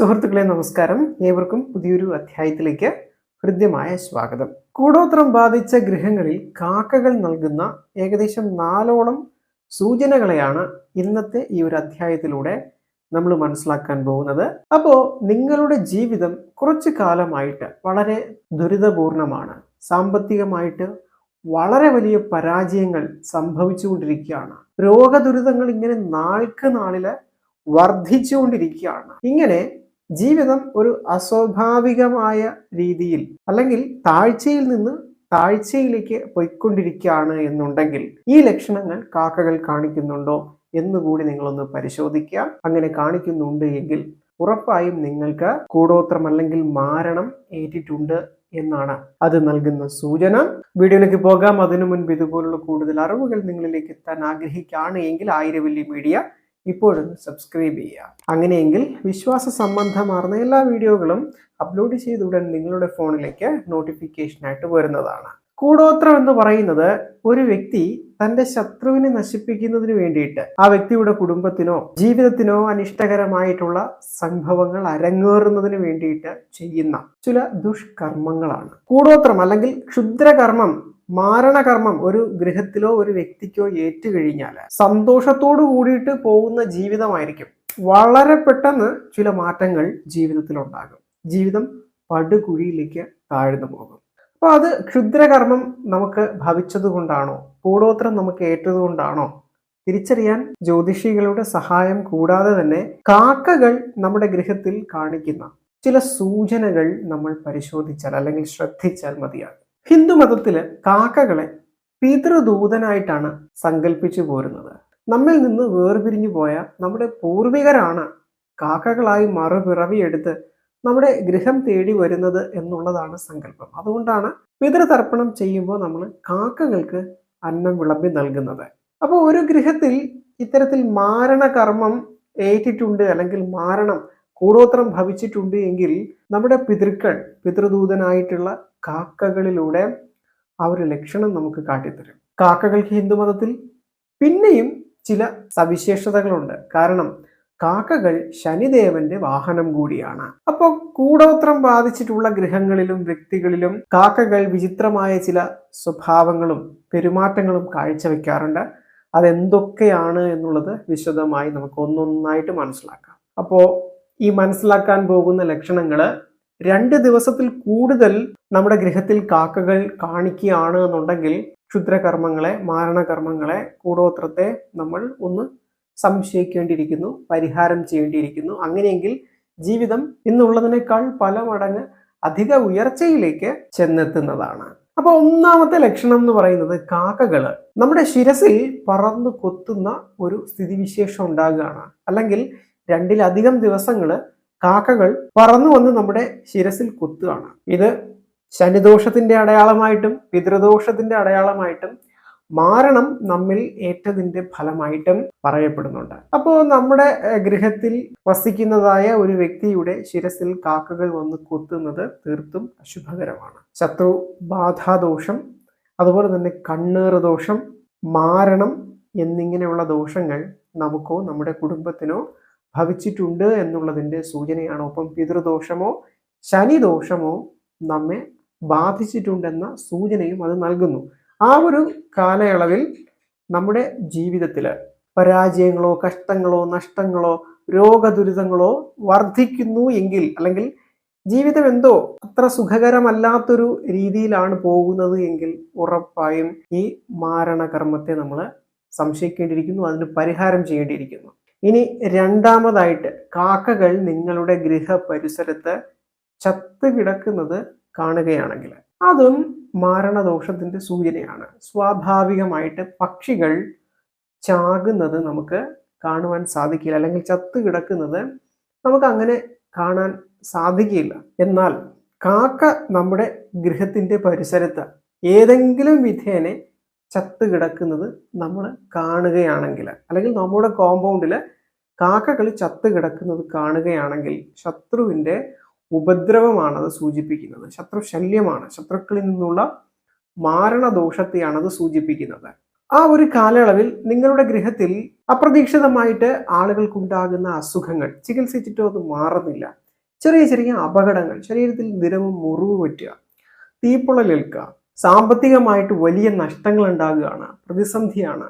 സുഹൃത്തുക്കളെ നമസ്കാരം. ഏവർക്കും പുതിയൊരു അധ്യായത്തിലേക്ക് ഹൃദ്യമായ സ്വാഗതം. കൂടോത്രം ബാധിച്ച ഗൃഹങ്ങളിൽ കാക്കകൾ നൽകുന്ന ഏകദേശം നാലോളം സൂചനകളെയാണ് ഇന്നത്തെ ഈ ഒരു അധ്യായത്തിലൂടെ നമ്മൾ മനസ്സിലാക്കാൻ പോകുന്നത്. അപ്പോൾ നിങ്ങളുടെ ജീവിതം കുറച്ചു കാലമായിട്ട് വളരെ ദുരിതപൂർണമാണ്. സാമ്പത്തികമായിട്ട് വളരെ വലിയ പരാജയങ്ങൾ സംഭവിച്ചുകൊണ്ടിരിക്കുകയാണ്. രോഗദുരിതങ്ങൾ ഇങ്ങനെ നാൾക്ക് നാളിൽ വർദ്ധിച്ചുകൊണ്ടിരിക്കുകയാണ്. ഇങ്ങനെ ജീവിതം ഒരു അസ്വാഭാവികമായ രീതിയിൽ അല്ലെങ്കിൽ താഴ്ചയിൽ നിന്ന് താഴ്ചയിലേക്ക് പോയിക്കൊണ്ടിരിക്കുകയാണ് എന്നുണ്ടെങ്കിൽ ഈ ലക്ഷണങ്ങൾ കാക്കകൾ കാണിക്കുന്നുണ്ടോ എന്നുകൂടി നിങ്ങളൊന്ന് പരിശോധിക്കുക. അങ്ങനെ കാണിക്കുന്നുണ്ട് എങ്കിൽ ഉറപ്പായും നിങ്ങൾക്ക് കൂടോത്രം അല്ലെങ്കിൽ മാരണം ഏറ്റിട്ടുണ്ട് എന്നാണ് അത് നൽകുന്ന സൂചന. വീഡിയോയിലേക്ക് പോകാം. അതിനു മുൻപ് ഇതുപോലുള്ള കൂടുതൽ അറിവുകൾ നിങ്ങളിലേക്ക് എത്താൻ ആഗ്രഹിക്കുകയാണ് എങ്കിൽ ആയിരവല്ലി മീഡിയ ഇപ്പോഴൊന്ന് സബ്സ്ക്രൈബ് ചെയ്യുക. അങ്ങനെയെങ്കിൽ വിശ്വാസ സംബന്ധമാർന്ന എല്ലാ വീഡിയോകളും അപ്ലോഡ് ചെയ്ത ഉടൻ നിങ്ങളുടെ ഫോണിലേക്ക് നോട്ടിഫിക്കേഷനായിട്ട് വരുന്നതാണ്. കൂടോത്രം എന്ന് പറയുന്നത് ഒരു വ്യക്തി തന്റെ ശത്രുവിനെ നശിപ്പിക്കുന്നതിന് വേണ്ടിയിട്ട് ആ വ്യക്തിയുടെ കുടുംബത്തിനോ ജീവിതത്തിനോ അനിഷ്ടകരമായിട്ടുള്ള സംഭവങ്ങൾ അരങ്ങേറുന്നതിന് വേണ്ടിയിട്ട് ചെയ്യുന്ന ചില ദുഷ്കർമ്മങ്ങളാണ്. കൂടോത്രം അല്ലെങ്കിൽ ക്ഷുദ്രകർമ്മം മാരണകർമ്മം ഒരു ഗൃഹത്തിലോ ഒരു വ്യക്തിക്കോ ഏറ്റുകഴിഞ്ഞാൽ സന്തോഷത്തോടു കൂടിയിട്ട് പോകുന്ന ജീവിതമായിരിക്കും. വളരെ പെട്ടെന്ന് ചില മാറ്റങ്ങൾ ജീവിതത്തിൽ ഉണ്ടാകും ജീവിതം പടുകുഴിയിലേക്ക് താഴ്ന്നു പോകും. അപ്പോൾ അത് ക്ഷുദ്രകർമ്മം നമുക്ക് ഭവിച്ചത് കൊണ്ടാണോ നമുക്ക് ഏറ്റത് കൊണ്ടാണോ തിരിച്ചറിയാൻ ജ്യോതിഷികളുടെ സഹായം കൂടാതെ തന്നെ കാക്കകൾ നമ്മുടെ ഗൃഹത്തിൽ കാണിക്കുന്ന ചില സൂചനകൾ നമ്മൾ പരിശോധിച്ചാൽ അല്ലെങ്കിൽ ശ്രദ്ധിച്ചാൽ മതിയാകും. ഹിന്ദു മതത്തിൽ കാക്കകളെ പിതൃദൂതനായിട്ടാണ് സങ്കല്പിച്ചു പോരുന്നത്. നമ്മിൽ നിന്ന് വേർപിരിഞ്ഞു പോയ നമ്മുടെ പൂർവികരാണ് കാക്കകളായി മറുപിറവിയെടുത്ത് നമ്മുടെ ഗൃഹം തേടി വരുന്നത് എന്നുള്ളതാണ് സങ്കല്പം. അതുകൊണ്ടാണ് പിതൃതർപ്പണം ചെയ്യുമ്പോൾ നമ്മൾ കാക്കകൾക്ക് അന്നം വിളമ്പി നൽകുന്നത്. അപ്പോൾ ഒരു ഗൃഹത്തിൽ ഇത്തരത്തിൽ മാരണകർമ്മം ഏറ്റിട്ടുണ്ട് അല്ലെങ്കിൽ മാരണം കൂടോത്രം ഭവിച്ചിട്ടുണ്ട് എങ്കിൽ നമ്മുടെ പിതൃക്കൾ പിതൃദൂതനായിട്ടുള്ള കാക്കകളിലൂടെ ആ ഒരു ലക്ഷണം നമുക്ക് കാട്ടിത്തരും. കാക്കകൾക്ക് ഹിന്ദുമതത്തിൽ പിന്നെയും ചില സവിശേഷതകളുണ്ട്. കാരണം കാക്കകൾ ശനിദേവന്റെ വാഹനം കൂടിയാണ്. അപ്പോൾ കൂടോത്രം ബാധിച്ചിട്ടുള്ള ഗ്രഹങ്ങളിലും വ്യക്തികളിലും കാക്കകൾ വിചിത്രമായ ചില സ്വഭാവങ്ങളും പെരുമാറ്റങ്ങളും കാഴ്ചവെക്കാറുണ്ട്. അതെന്തൊക്കെയാണ് എന്നുള്ളത് വിശദമായി നമുക്ക് ഒന്നൊന്നായിട്ട് മനസ്സിലാക്കാം. അപ്പോൾ ഈ മനസ്സിലാക്കാൻ പോകുന്ന ലക്ഷണങ്ങൾ രണ്ട് ദിവസത്തിൽ കൂടുതൽ നമ്മുടെ ഗൃഹത്തിൽ കാക്കകൾ കാണിക്കുകയാണ് എന്നുണ്ടെങ്കിൽ ക്ഷുദ്രകർമ്മങ്ങളെ മാരണകർമ്മങ്ങളെ കൂടോത്രത്തെ നമ്മൾ ഒന്ന് സംശയിക്കേണ്ടിയിരിക്കുന്നു പരിഹാരം ചെയ്യേണ്ടിയിരിക്കുന്നു. അങ്ങനെയെങ്കിൽ ജീവിതം ഇന്നുള്ളതിനേക്കാൾ പല മടങ്ങ് അധിക ഉയർച്ചയിലേക്ക് ചെന്നെത്തുന്നതാണ്. അപ്പൊ ഒന്നാമത്തെ ലക്ഷണം എന്ന് പറയുന്നത് കാക്കകൾ. നമ്മുടെ ശിരസിൽ പറന്ന് കൊത്തുന്ന ഒരു സ്ഥിതിവിശേഷം ഉണ്ടാകുകയാണ്. അല്ലെങ്കിൽ രണ്ടിലധികം ദിവസങ്ങൾ കാക്കകൾ പറന്നു വന്ന് നമ്മുടെ ശിരസിൽ കുത്തുകയാണ്. ഇത് ശനിദോഷത്തിന്റെ അടയാളമായിട്ടും പിതൃദോഷത്തിന്റെ അടയാളമായിട്ടും മാരണം നമ്മിൽ ഏറ്റതിന്റെ ഫലമായിട്ടും പറയപ്പെടുന്നുണ്ട്. അപ്പോൾ നമ്മുടെ ഗൃഹത്തിൽ വസിക്കുന്നതായ ഒരു വ്യക്തിയുടെ ശിരസിൽ കാക്കകൾ വന്ന് കുത്തുന്നത് തീർത്തും അശുഭകരമാണ്. ശത്രു ബാധാദോഷം അതുപോലെ തന്നെ കണ്ണേറ് ദോഷം മാരണം എന്നിങ്ങനെയുള്ള ദോഷങ്ങൾ നമുക്കോ നമ്മുടെ കുടുംബത്തിനോ ഭവിച്ചിട്ടുണ്ട് എന്നുള്ളതിന്റെ സൂചനയാണ്? ഒപ്പം പിതൃദോഷമോ ശനിദോഷമോ നമ്മെ ബാധിച്ചിട്ടുണ്ടെന്ന സൂചനയും അത് നൽകുന്നു. ആ ഒരു കാലയളവിൽ നമ്മുടെ ജീവിതത്തിൽ പരാജയങ്ങളോ കഷ്ടങ്ങളോ നഷ്ടങ്ങളോ രോഗദുരിതങ്ങളോ വർദ്ധിക്കുന്നു എങ്കിൽ അല്ലെങ്കിൽ ജീവിതം എന്തോ അത്ര സുഖകരമല്ലാത്തൊരു രീതിയിലാണ് പോകുന്നത് എങ്കിൽ ഉറപ്പായും ഈ മാരണകർമ്മത്തെ നമ്മൾ സംശയിക്കേണ്ടിയിരിക്കുന്നു അതിന് പരിഹാരം ചെയ്യേണ്ടിയിരിക്കുന്നു. ഇനി രണ്ടാമതായിട്ട് കാക്കകൾ നിങ്ങളുടെ ഗൃഹ പരിസരത്ത് ചത്ത് കിടക്കുന്നത് കാണുകയാണെങ്കിൽ അതും മാരണദോഷത്തിന്റെ സൂചനയാണ്. സ്വാഭാവികമായിട്ട് പക്ഷികൾ ചാകുന്നത് നമുക്ക് കാണുവാൻ സാധിക്കില്ല. അല്ലെങ്കിൽ ചത്ത് കിടക്കുന്നത് നമുക്ക് അങ്ങനെ കാണാൻ സാധിക്കില്ല. എന്നാൽ കാക്ക നമ്മുടെ ഗൃഹത്തിന്റെ പരിസരത്ത് ഏതെങ്കിലും വിധേനെ ചത്ത് കിടക്കുന്നത് നമ്മൾ കാണുകയാണെങ്കിൽ അല്ലെങ്കിൽ നമ്മുടെ കോമ്പൗണ്ടിൽ കാക്കകൾ ചത്ത് കിടക്കുന്നത് കാണുകയാണെങ്കിൽ ശത്രുവിന്റെ ഉപദ്രവമാണത് സൂചിപ്പിക്കുന്നത്. ശത്രു ശല്യമാണ്. ശത്രുക്കളിൽ നിന്നുള്ള മാരണദോഷത്തെയാണത് സൂചിപ്പിക്കുന്നത്. ആ ഒരു കാലയളവിൽ നിങ്ങളുടെ ഗൃഹത്തിൽ അപ്രതീക്ഷിതമായിട്ട് ആളുകൾക്കുണ്ടാകുന്ന അസുഖങ്ങൾ ചികിത്സിച്ചിട്ടോ അത് മാറുന്നില്ല. ചെറിയ ചെറിയ അപകടങ്ങൾ ശരീരത്തിൽ നിരവും മുറിവ് പറ്റുക തീപ്പൊള്ളലേൽക്കുക സാമ്പത്തികമായിട്ട് വലിയ നഷ്ടങ്ങൾ ഉണ്ടാകുകയാണ് പ്രതിസന്ധിയാണ്.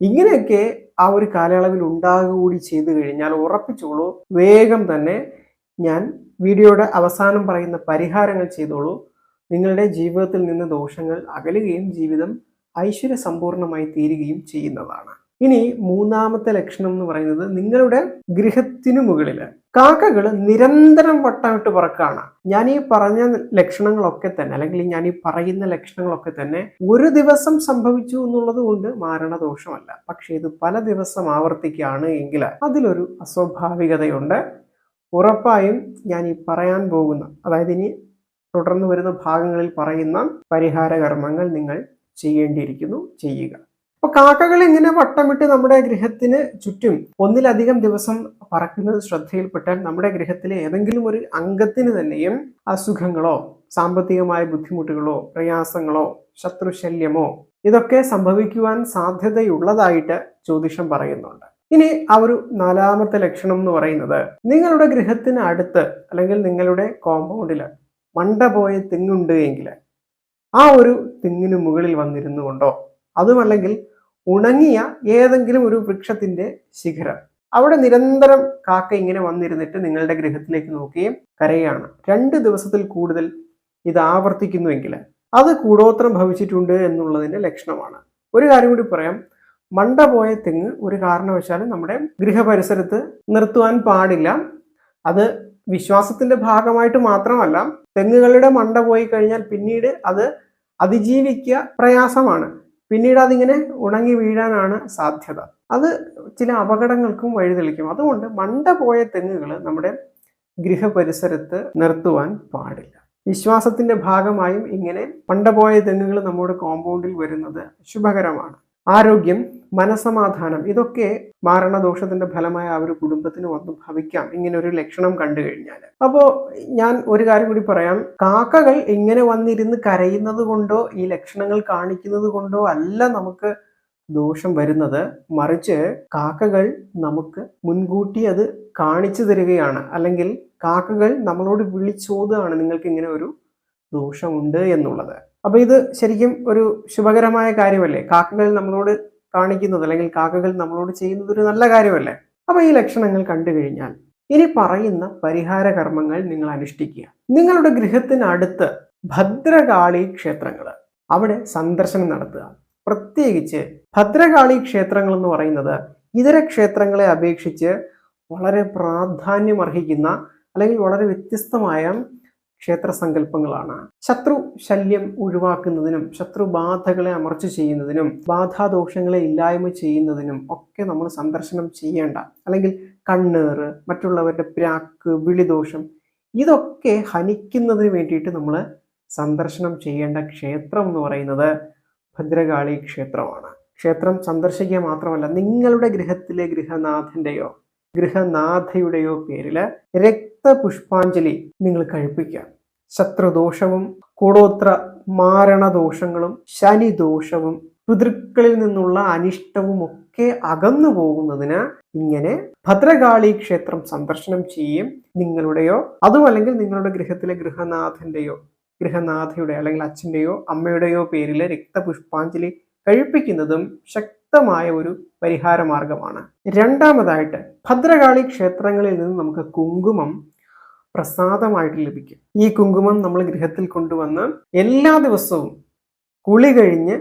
ഇങ്ങനെയൊക്കെ ആ ഒരു കാലയളവിൽ ഉണ്ടാകുക കൂടി ചെയ്തു കഴിഞ്ഞാൽ ഉറപ്പിച്ചോളൂ വേഗം തന്നെ ഞാൻ വീഡിയോയുടെ അവസാനം പറയുന്ന പരിഹാരങ്ങൾ ചെയ്തോളൂ. നിങ്ങളുടെ ജീവിതത്തിൽ നിന്ന് ദോഷങ്ങൾ അകലുകയും ജീവിതം ഐശ്വര്യസമ്പൂർണമായി തീരുകയും ചെയ്യുന്നതാണ്. ഇനി മൂന്നാമത്തെ ലക്ഷണം എന്ന് പറയുന്നത് നിങ്ങളുടെ ഗൃഹത്തിനു മുകളിൽ കാക്കകൾ നിരന്തരം വട്ടമിട്ട് പറക്കാണ്. ഞാൻ ഈ പറഞ്ഞ ലക്ഷണങ്ങളൊക്കെ തന്നെ അല്ലെങ്കിൽ ഞാൻ ഈ പറയുന്ന ലക്ഷണങ്ങളൊക്കെ തന്നെ ഒരു ദിവസം സംഭവിച്ചു എന്നുള്ളത് കൊണ്ട് മാരണദോഷമല്ല. പക്ഷേ ഇത് പല ദിവസം ആവർത്തിക്കുകയാണ് എങ്കിൽ അതിലൊരു അസ്വാഭാവികതയുണ്ട്. ഉറപ്പായും ഞാൻ ഈ പറയാൻ പോകുന്ന അതായത് ഇനി തുടർന്ന് വരുന്ന ഭാഗങ്ങളിൽ പറയുന്ന പരിഹാര കർമ്മങ്ങൾ നിങ്ങൾ ചെയ്യേണ്ടിയിരിക്കുന്നു. ചെയ്യുക. അപ്പൊ കാക്കകൾ ഇങ്ങനെ വട്ടമിട്ട് നമ്മുടെ ഗൃഹത്തിന് ചുറ്റും ഒന്നിലധികം ദിവസം പറക്കുന്നത് ശ്രദ്ധയിൽപ്പെട്ടാൽ നമ്മുടെ ഗൃഹത്തിലെ ഏതെങ്കിലും ഒരു അംഗത്തിന് തന്നെയും അസുഖങ്ങളോ സാമ്പത്തികമായ ബുദ്ധിമുട്ടുകളോ പ്രയാസങ്ങളോ ശത്രുശല്യമോ ഇതൊക്കെ സംഭവിക്കുവാൻ സാധ്യതയുള്ളതായിട്ട് ജ്യോതിഷം പറയുന്നുണ്ട്. ഇനി ആ ഒരു നാലാമത്തെ ലക്ഷണം എന്ന് പറയുന്നത് നിങ്ങളുടെ ഗൃഹത്തിന് അടുത്ത് അല്ലെങ്കിൽ നിങ്ങളുടെ കോമ്പൗണ്ടിൽ മണ്ട പോയ തെങ്ങുണ്ട് എങ്കിൽ ആ ഒരു തെങ്ങിന് മുകളിൽ വന്നിരുന്നു കൊണ്ടോ അതുമല്ലെങ്കിൽ ഉണങ്ങിയ ഏതെങ്കിലും ഒരു വൃക്ഷത്തിന്റെ ശിഖരം. അവിടെ നിരന്തരം കാക്ക ഇങ്ങനെ വന്നിരുന്നിട്ട് നിങ്ങളുടെ ഗൃഹത്തിലേക്ക് നോക്കുകയും കരയാണ് രണ്ട് ദിവസത്തിൽ കൂടുതൽ ഇത് ആവർത്തിക്കുന്നുവെങ്കിൽ അത് കൂടോത്രം ഭവിച്ചിട്ടുണ്ട് എന്നുള്ളതിന്റെ ലക്ഷണമാണ്. ഒരു കാര്യം കൂടി പറയാം. മണ്ട പോയ തെങ്ങ് ഒരു കാരണവശാലും നമ്മുടെ ഗൃഹപരിസരത്ത് നിർത്തുവാൻ പാടില്ല. അത് വിശ്വാസത്തിന്റെ ഭാഗമായിട്ട് മാത്രമല്ല തെങ്ങുകളുടെ മണ്ട പോയി കഴിഞ്ഞാൽ പിന്നീട് അത് അതിജീവിക്കുക പ്രയാസമാണ്. പിന്നീട് അതിങ്ങനെ ഉണങ്ങി വീഴാനാണ് സാധ്യത. അത് ചില അപകടങ്ങൾക്കും വഴിതെളിക്കും. അതുകൊണ്ട് മണ്ട പോയ തെങ്ങുകൾ നമ്മുടെ ഗൃഹപരിസരത്ത് നിർത്തുവാൻ പാടില്ല. വിശ്വാസത്തിന്റെ ഭാഗമായും ഇങ്ങനെ മണ്ട പോയ തെങ്ങുകൾ നമ്മുടെ കോമ്പൗണ്ടിൽ വരുന്നത് ശുഭകരമാണ്. ആരോഗ്യം മനസമാധാനം. ഇതൊക്കെ മാരണദോഷത്തിന്റെ ഫലമായ ആ ഒരു കുടുംബത്തിന് വന്നു ഭവിക്കാം. ഇങ്ങനെ ഒരു ലക്ഷണം കണ്ടു കഴിഞ്ഞാൽ അപ്പോ ഞാൻ ഒരു കാര്യം കൂടി പറയാം. കാക്കകൾ ഇങ്ങനെ വന്നിരുന്ന് കരയുന്നത് കൊണ്ടോ ഈ ലക്ഷണങ്ങൾ കാണിക്കുന്നത് കൊണ്ടോ അല്ല നമുക്ക് ദോഷം വരുന്നത്. മറിച്ച് കാക്കകൾ നമുക്ക് മുൻകൂട്ടി അത് കാണിച്ചു തരികയാണ്. അല്ലെങ്കിൽ കാക്കകൾ നമ്മളോട് വിളിച്ചോതാണ് നിങ്ങൾക്ക് ഇങ്ങനെ ഒരു ദോഷമുണ്ട് എന്നുള്ളത്. അപ്പൊ ഇത് ശരിക്കും ഒരു ശുഭകരമായ കാര്യമല്ലേ? കാക്കകൾ നമ്മളോട് കാണിക്കുന്നത് അല്ലെങ്കിൽ കാക്കകൾ നമ്മളോട് ചെയ്യുന്നത് ഒരു നല്ല കാര്യമല്ലേ? അപ്പൊ ഈ ലക്ഷണങ്ങൾ കണ്ടു കഴിഞ്ഞാൽ ഇനി പറയുന്ന പരിഹാര കർമ്മങ്ങൾ നിങ്ങൾ അനുഷ്ഠിക്കുക. നിങ്ങളുടെ ഗൃഹത്തിനടുത്ത് ഭദ്രകാളി ക്ഷേത്രങ്ങൾ അവിടെ സന്ദർശനം നടത്തുക. പ്രത്യേകിച്ച് ഭദ്രകാളി ക്ഷേത്രങ്ങൾ എന്ന് പറയുന്നത് ഇതര ക്ഷേത്രങ്ങളെ അപേക്ഷിച്ച് വളരെ പ്രാധാന്യമർഹിക്കുന്ന അല്ലെങ്കിൽ വളരെ വ്യത്യസ്തമായ ക്ഷേത്ര സങ്കല്പങ്ങളാണ് ശത്രു ശല്യം ഒഴിവാക്കുന്നതിനും ശത്രുബാധകളെ അമർച്ച ചെയ്യുന്നതിനും ബാധാദോഷങ്ങളെ ഇല്ലായ്മ ചെയ്യുന്നതിനും ഒക്കെ നമ്മൾ സന്ദർശനം ചെയ്യേണ്ട. അല്ലെങ്കിൽ കണ്ണേറ് മറ്റുള്ളവരുടെ പ്രാക്ക് വിളിദോഷം ഇതൊക്കെ ഹനിക്കുന്നതിന് വേണ്ടിയിട്ട് നമ്മൾ സന്ദർശനം ചെയ്യേണ്ട ക്ഷേത്രം എന്ന് പറയുന്നത് ഭദ്രകാളി ക്ഷേത്രമാണ്. ക്ഷേത്രം സന്ദർശിക്കുക മാത്രമല്ല നിങ്ങളുടെ ഗൃഹത്തിലെ ഗൃഹനാഥന്റെയോ ഗൃഹനാഥയുടെയോ പേരിൽ രക്തപുഷ്പാഞ്ജലി നിങ്ങൾ കഴിപ്പിക്കുക. ശത്രുദോഷവും കൂടോത്ര മാരണദോഷങ്ങളും ശനിദോഷവും പിതൃക്കളിൽ നിന്നുള്ള അനിഷ്ടവും ഒക്കെ അകന്നു പോകുന്നതിന് ഇങ്ങനെ ഭദ്രകാളി ക്ഷേത്രം സന്ദർശനം ചെയ്യും നിങ്ങളുടെയോ അതുമല്ലെങ്കിൽ നിങ്ങളുടെ ഗൃഹത്തിലെ ഗൃഹനാഥന്റെയോ ഗൃഹനാഥയുടെ അല്ലെങ്കിൽ അച്ഛന്റെയോ അമ്മയുടെയോ പേരിൽ രക്തപുഷ്പാഞ്ജലി കഴിപ്പിക്കുന്നതും ശക്തമായ ഒരു പരിഹാര മാർഗമാണ് രണ്ടാമതായിട്ട് ഭദ്രകാളി ക്ഷേത്രങ്ങളിൽ നിന്ന് നമുക്ക് കുങ്കുമം പ്രസാദമായിട്ട് ലഭിക്കും. ഈ കുങ്കുമം നമ്മൾ ഗൃഹത്തിൽ കൊണ്ടുവന്ന് എല്ലാ ദിവസവും കുളി കഴിഞ്ഞ്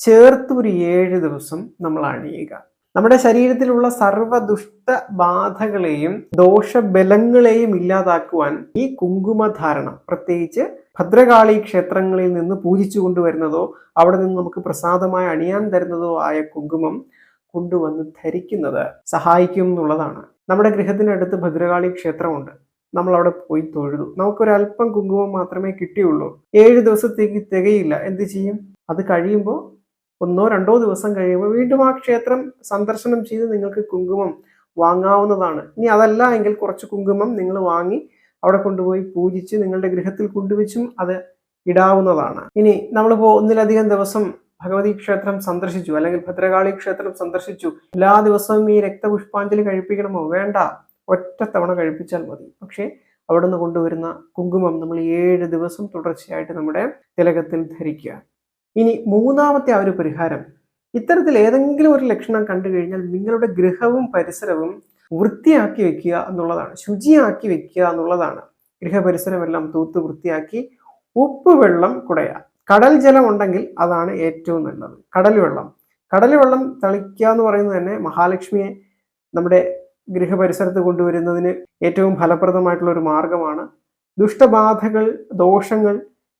ചേർത്ത് ഒരു ഏഴ് ദിവസം നമ്മൾ അണിയുക. നമ്മുടെ ശരീരത്തിലുള്ള സർവ ദുഷ്ട ബാധകളെയും ദോഷബലങ്ങളെയും ഇല്ലാതാക്കുവാൻ ഈ കുങ്കുമധാരണം പ്രത്യേകിച്ച് ഭദ്രകാളി ക്ഷേത്രങ്ങളിൽ നിന്ന് പൂജിച്ചു കൊണ്ടുവരുന്നതോ അവിടെ നിന്ന് നമുക്ക് പ്രസാദമായി അണിയാൻ തരുന്നതോ ആയ കുങ്കുമം കൊണ്ടുവന്ന് ധരിക്കുന്നത് സഹായിക്കും എന്നുള്ളതാണ്. നമ്മുടെ ഗൃഹത്തിനടുത്ത് ഭദ്രകാളി ക്ഷേത്രമുണ്ട്. നമ്മൾ അവിടെ പോയി തൊഴുതു. നമുക്കൊരല്പം കുങ്കുമം മാത്രമേ കിട്ടിയുള്ളൂ. ഏഴ് ദിവസത്തേക്ക് തികയില്ല. എന്ത് ചെയ്യും? അത് കഴിയുമ്പോൾ ഒന്നോ രണ്ടോ ദിവസം കഴിയുമ്പോൾ വീണ്ടും ആ ക്ഷേത്രം സന്ദർശനം ചെയ്ത് നിങ്ങൾക്ക് കുങ്കുമം വാങ്ങാവുന്നതാണ്. ഇനി അതല്ല എങ്കിൽ കുറച്ച് കുങ്കുമം നിങ്ങൾ വാങ്ങി അവിടെ കൊണ്ടുപോയി പൂജിച്ച് നിങ്ങളുടെ ഗൃഹത്തിൽ കൊണ്ടുവച്ചും അത് ഇടാവുന്നതാണ്. ഇനി നമ്മളിപ്പോ ഒന്നിലധികം ദിവസം ഭഗവതി ക്ഷേത്രം സന്ദർശിച്ചു അല്ലെങ്കിൽ ഭദ്രകാളി ക്ഷേത്രം സന്ദർശിച്ചു. എല്ലാ ദിവസവും ഈ രക്തപുഷ്പാഞ്ജലി കഴിപ്പിക്കണമോ? വേണ്ട. ഒറ്റ തവണ കഴിപ്പിച്ചാൽ മതി. പക്ഷേ അവിടെ നിന്ന് കൊണ്ടുവരുന്ന കുങ്കുമം നമ്മൾ ഏഴ് ദിവസം തുടർച്ചയായിട്ട് നമ്മുടെ തിലകത്തിൽ ധരിക്കുക. ഇനി മൂന്നാമത്തെ ആ ഒരു പരിഹാരം. ഇത്തരത്തിൽ ഏതെങ്കിലും ഒരു ലക്ഷണം കണ്ടു കഴിഞ്ഞാൽ നിങ്ങളുടെ ഗൃഹവും പരിസരവും വൃത്തിയാക്കി വെക്കുക എന്നുള്ളതാണ് ശുചിയാക്കി വെക്കുക എന്നുള്ളതാണ്. ഗൃഹപരിസരമെല്ലാം തൂത്ത് വൃത്തിയാക്കി ഉപ്പ് വെള്ളം കുടയുക കടൽ ജലം ഉണ്ടെങ്കിൽ അതാണ് ഏറ്റവും നല്ലത്. കടൽ വെള്ളം. കടൽ വെള്ളം തളിക്കുക എന്ന് പറയുന്നത് തന്നെ മഹാലക്ഷ്മിയെ നമ്മുടെ ഗൃഹപരിസരത്ത് കൊണ്ടുവരുന്നതിന് ഏറ്റവും ഫലപ്രദമായിട്ടുള്ള ഒരു മാർഗമാണ്. ദുഷ്ടബാധകൾ ദോഷങ്ങൾ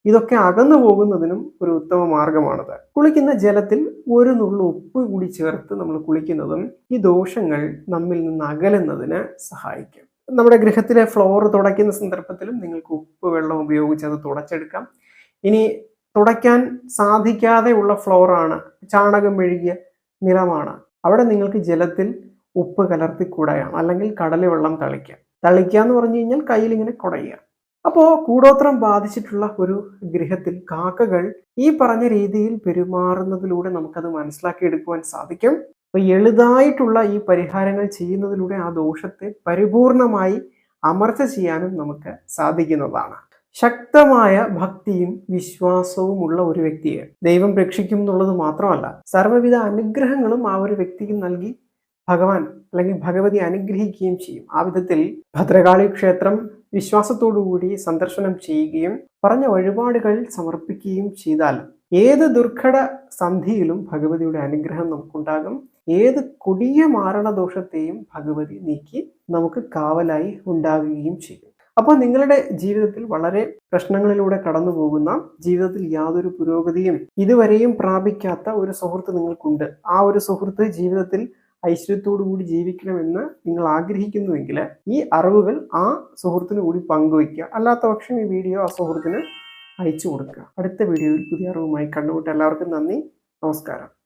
ഇതൊക്കെ അകന്നു പോകുന്നതിനും ഒരു ഉത്തമ മാർഗമാണത്. കുളിക്കുന്ന ജലത്തിൽ ഒരു നുള്ളു ഉപ്പ് കൂടി ചേർത്ത് നമ്മൾ കുളിക്കുന്നതും ഈ ദോഷങ്ങൾ നമ്മിൽ നിന്ന് അകലുന്നതിന് സഹായിക്കും. നമ്മുടെ ഗൃഹത്തിലെ ഫ്ലോർ തുടയ്ക്കുന്ന സന്ദർഭത്തിലും നിങ്ങൾക്ക് ഉപ്പ് വെള്ളം ഉപയോഗിച്ച് അത് തുടച്ചെടുക്കാം. ഇനി തുടയ്ക്കാൻ സാധിക്കാതെ ഉള്ള ഫ്ലോറാണ് ചാണകം മെഴുകിയ നിലമാണ്. അവിടെ നിങ്ങൾക്ക് ജലത്തിൽ ഉപ്പ് കലർത്തി കുടയാം അല്ലെങ്കിൽ കടല വെള്ളം തളിക്കാം. തളിക്കുക എന്ന് പറഞ്ഞു കഴിഞ്ഞാൽ കയ്യിൽ ഇങ്ങനെ കുടയുക. അപ്പോൾ കൂടോത്രം ബാധിച്ചിട്ടുള്ള ഒരു ഗൃഹത്തിൽ കാക്കകൾ ഈ പറഞ്ഞ രീതിയിൽ പെരുമാറുന്നതിലൂടെ നമുക്കത് മനസ്സിലാക്കിയെടുക്കുവാൻ സാധിക്കും. അപ്പൊ എളുതായിട്ടുള്ള ഈ പരിഹാരങ്ങൾ ചെയ്യുന്നതിലൂടെ ആ ദോഷത്തെ പരിപൂർണമായി അമർച്ച ചെയ്യാനും നമുക്ക് സാധിക്കുന്നതാണ്. ശക്തമായ ഭക്തിയും വിശ്വാസവും ഉള്ള ഒരു വ്യക്തിയെ ദൈവം രക്ഷിക്കും എന്നുള്ളത് മാത്രമല്ല സർവവിധ അനുഗ്രഹങ്ങളും ആ ഒരു വ്യക്തിക്ക് നൽകി ഭഗവാൻ അല്ലെങ്കിൽ ഭഗവതി അനുഗ്രഹിക്കുകയും ചെയ്യും. ആ വിധത്തിൽ ഭദ്രകാളി ക്ഷേത്രം വിശ്വാസത്തോടുകൂടി സന്ദർശനം ചെയ്യുകയും പറഞ്ഞ വഴിപാടുകൾ സമർപ്പിക്കുകയും ചെയ്താൽ ഏത് ദുർഘട സന്ധിയിലും ഭഗവതിയുടെ അനുഗ്രഹം നമുക്കുണ്ടാകും. ഏത് കൊടിയ മാരണദോഷത്തെയും ഭഗവതി നീക്കി നമുക്ക് കാവലായി ഉണ്ടാകുകയും ചെയ്യും. അപ്പോൾ നിങ്ങളുടെ ജീവിതത്തിൽ വളരെ പ്രശ്നങ്ങളിലൂടെ കടന്നു പോകുന്ന ജീവിതത്തിൽ യാതൊരു പുരോഗതിയും ഇതുവരെയും പ്രാപിക്കാത്ത ഒരു സുഹൃത്ത് നിങ്ങൾക്കുണ്ട്. ആ ഒരു സുഹൃത്ത് ജീവിതത്തിൽ ഐശ്വര്യത്തോടു കൂടി ജീവിക്കണമെന്ന് നിങ്ങൾ ആഗ്രഹിക്കുന്നുവെങ്കിൽ ഈ അറിവുകൾ ആ സുഹൃത്തിന് കൂടി പങ്കുവയ്ക്കുക. അല്ലാത്ത പക്ഷം ഈ വീഡിയോ ആ സുഹൃത്തിന് അയച്ചു കൊടുക്കുക. അടുത്ത വീഡിയോയിൽ പുതിയ അറിവുമായി കണ്ടുമുട്ട എല്ലാവർക്കും നന്ദി. നമസ്കാരം.